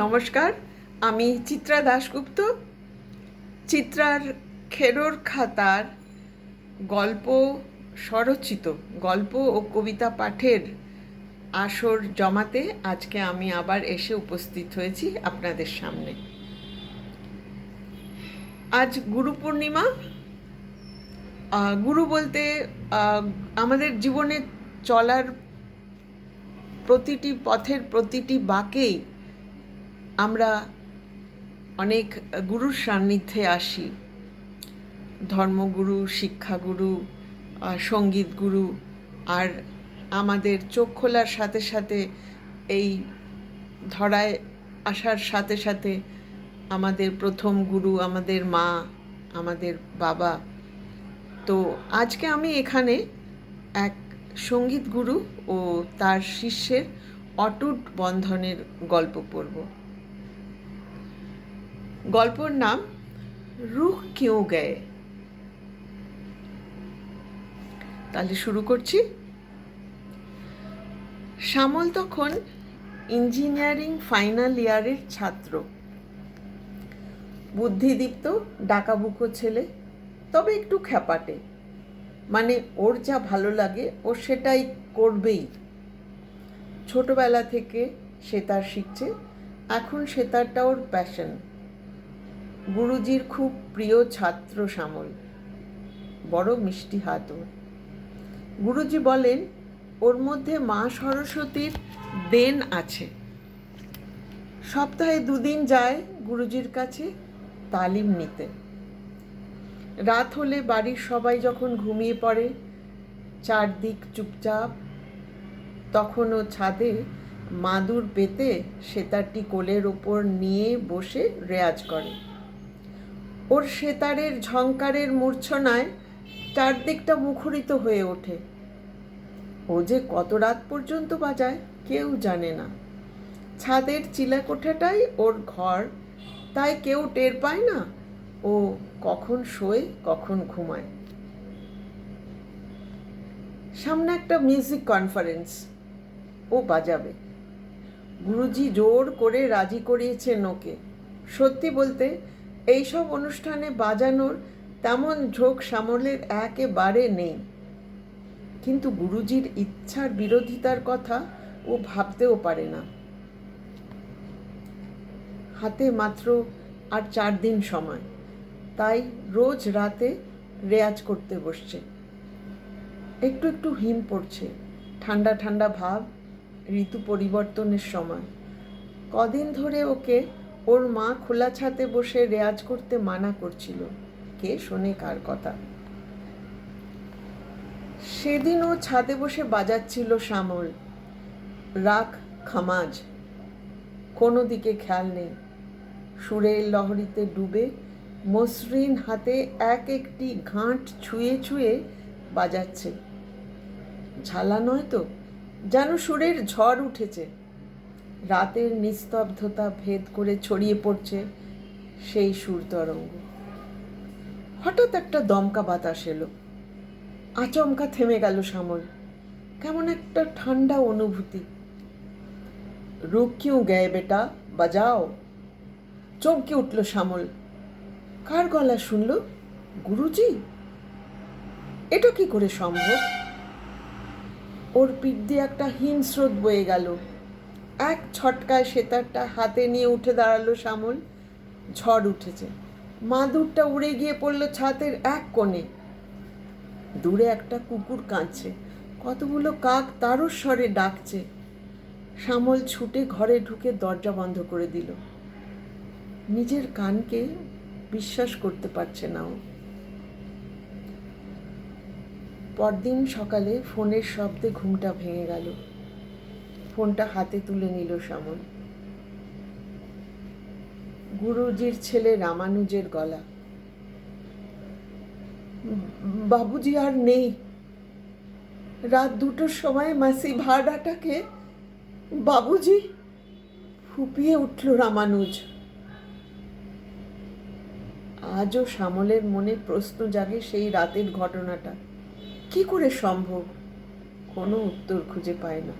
নমস্কার, আমি চিত্রা দাশগুপ্ত। চিত্রার খেরোর খাতার গল্প স্বরচিত, গল্প ও কবিতা পাঠের আসর জমাতে আজকে আমি আবার এসে উপস্থিত হয়েছি আপনাদের সামনে। আজ গুরু পূর্ণিমা। গুরু বলতে আমাদের জীবনে চলার প্রতিটি পথের প্রতিটি বাঁকেই আমরা অনেক গুরুর সান্নিধ্যে আসি। ধর্মগুরু, শিক্ষাগুরু সংগীত গুরু আর আমাদের চোখ খোলার সাথে সাথে এই ধরায় আসার সাথে সাথে আমাদের প্রথম গুরু, আমাদের মা, আমাদের বাবা। তো আজকে আমি এখানে এক সংগীত গুরু ও তার শিষ্যের অটুট বন্ধনের গল্প পড়ব। গল্পর নাম রুখ কেউ গয়ে। তাহলে শুরু করছি। শ্যামল তখন ইঞ্জিনিয়ারিং ফাইনাল ইয়ারের ছাত্র। বুদ্ধিদীপ্ত, ডাকাবুকো ছেলে, তবে একটু খ্যাপাটে। মানে ওর যা ভালো লাগে, ও সেটাই করবেই। ছোটবেলা থেকে সেতার শিখছে, এখন সেতারটা ওর প্যাশন গুরুজির খুব প্রিয় ছাত্র শ্যামল। বড় মিষ্টি হাত ওর। গুরুজি বলেন, ওর মধ্যে মা সরস্বতীর দেন আছে। সপ্তাহে দুদিন যায় গুরুজির কাছে তালিম নিতে। রাত হলে বাড়ির সবাই যখন ঘুমিয়ে পড়ে, চারদিক চুপচাপ। তখনও ছাদে মাদুর পেতে সেতারটি কোলের ওপর নিয়ে বসে রেয়াজ করে। ওর সেতারের ঝংকারের মূর্ছনায় চারদিকটা মুখরিত হয়ে ওঠে। ও যে কত রাত পর্যন্ত বাজায়, কেউ জানে না। ছাদের চিলাকোঠাটাই ওর ঘর, তাই কেউ টের পায় না ও কখন শোয়, কখন ঘুমায়। সামনে একটা মিউজিক কনফারেন্স, ও বাজাবে। গুরুজি জোর করে রাজি করিয়েছেন ওকে। সত্যি বলতে এইসব অনুষ্ঠানে বাজানোর তেমন ঝোঁক সামলের একেবারে নেই। কিন্তু গুরুজির ইচ্ছার বিরোধিতার কথা ও ভাবতেও পারে না। হাতে মাত্র আর চার দিন সময়, তাই রোজ রাতে রেয়াজ করতে বসছে। একটু একটু হিম পড়ছে, ঠান্ডা ঠান্ডা ভাব, ঋতু পরিবর্তনের সময়। কদিন ধরে ওকে ওর মা খোলা ছাতে বসে রেয়াজ করতে মানা করছিল। কে শোনে কার কথা? সেদিন ও ছাদে বসে বাজাচ্ছিল শ্যামল। রাখ, খামাজ। কোনো দিকে খেয়াল নেই। সুরের লহরীতে ডুবে মসৃণ হাতে এক একটি ঘাঁট ছুঁয়ে ছুঁয়ে বাজাচ্ছে। ঝালা নয় তো? যেন সুরের ঝড় উঠেছে। রাতের নিস্তব্ধতা ভেদ করে ছড়িয়ে পড়ছে সেই সুর তরঙ্গ হঠাৎ একটা দমকা বাতাস এলো। আচমকা থেমে গেল শ্যামল। কেমন একটা ঠান্ডা অনুভূতি। রুক কিউ গয়ে বেটা, বাজাও। চমকে উঠল শ্যামল। কার গলা শুনল? গুরুজি? এটা কি করে সম্ভব? ওর পিঠ দিয়ে একটা হিমস্রোত বয়ে গেল। এক ছটকায় সেতারটা হাতে নিয়ে উঠে দাঁড়াল শ্যামল। ঝড় উঠেছে। মাদুরটা উড়ে গিয়ে পড়ল ছাতের এক কোণে। দূরে একটা কুকুর কাঁদছে। কতগুলো কাক তারও স্বরে ডাকছে। শ্যামল ছুটে ঘরে ঢুকে দরজা বন্ধ করে দিল। নিজের কানকে বিশ্বাস করতে পারছে না ও। পরদিন সকালে ফোনের শব্দে ঘুমটা ভেঙে গেল। ফোনটা হাতে তুলে নিল শ্যামল গুরুজির ছেলে রামানুজের গলা। বাবুজি আর নেই। রাত দুটোর সময় মাসি ভাড়াটাকে বাবুজি ফুপিয়ে উঠল রামানুজ। আজও শ্যামলের মনে প্রশ্ন জাগে সেই রাতের ঘটনাটা। কি করে সম্ভব? কোনো উত্তর খুঁজে পায় না।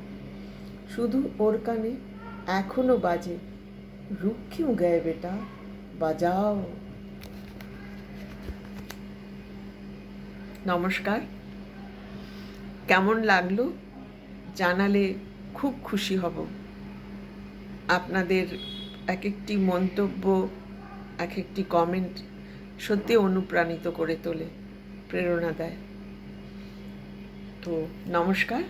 শুধু ওর কানে এখনও বাজে রুখ কিউ গায়ে বেটা, বাজাও। নমস্কার। কেমন লাগল? জানালে খুব খুশি হব। আপনাদের এক একটি মন্তব্য এক একটি কমেন্ট সত্যি অনুপ্রাণিত করে তোলে, প্রেরণা দেয়। তো নমস্কার।